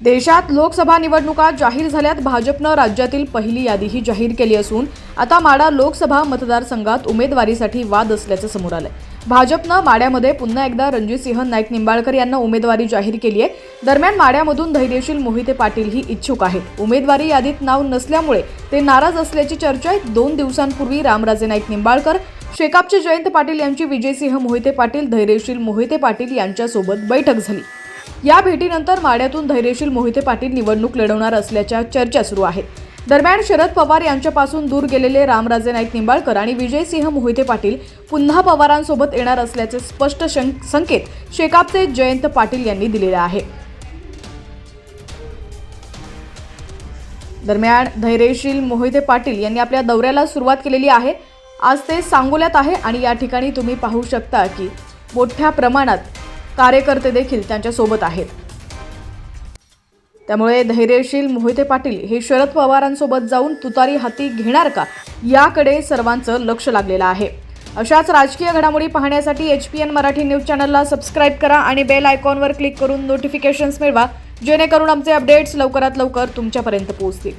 देशात लोकसभा निवडणुका जाहीर झाल्यात. भाजपनं राज्यातील पहिली यादीही जाहीर केली असून आता माडा लोकसभा मतदारसंघात उमेदवारीसाठी वाद असल्याचं समोर आलंय. भाजपनं माड्यामध्ये पुन्हा एकदा रणजितसिंह नाईक निंबाळकर यांना उमेदवारी जाहीर केली आहे. दरम्यान माड्यामधून धैर्यशील मोहिते पाटील ही इच्छुक आहेत. उमेदवारी यादीत नाव नसल्यामुळे ते नाराज असल्याची चर्चा आहे. दोन दिवसांपूर्वी रामराजे नाईक निंबाळकर शेकापचे जयंत पाटील यांची विजयसिंह मोहिते पाटील धैर्यशील मोहिते पाटील यांच्यासोबत बैठक झाली. या भेटीनंतर माड्यातून धैर्यशील मोहिते पाटील निवडणूक लढवणार असल्याच्या चर्चा सुरू आहेत दरम्यान शरद पवार यांच्यापासून दूर गेलेले रामराजे नाईक निंबाळकर आणि विजयसिंह मोहिते पाटील पुन्हा पवारांसोबत येणार असल्याचे स्पष्ट शं- संकेत शेकापचे जयंत पाटील यांनी दिलेले आहे. दरम्यान धैर्यशील मोहिते पाटील यांनी आपल्या दौऱ्याला सुरुवात केलेली आहे. आज ते सांगोल्यात आहे आणि या ठिकाणी तुम्ही पाहू शकता की मोठ्या प्रमाणात कार्यकर्ते देखील त्यांच्यासोबत आहेत. त्यामुळे धैर्यशील मोहिते पाटील हे शरद पवारांसोबत जाऊन तुतारी हाती घेणार का? याकडे सर्वांचं लक्ष लागलेलं आहे. अशाच राजकीय घडामोडी पाहण्यासाठी H P N Marathi news चॅनलला सबस्क्राईब करा आणि बेल आयकॉनवर क्लिक करून नोटिफिकेशन्स मिळवा जेणेकरून आमचे अपडेट्स लवकरात लवकर तुमच्यापर्यंत पोहोचतील.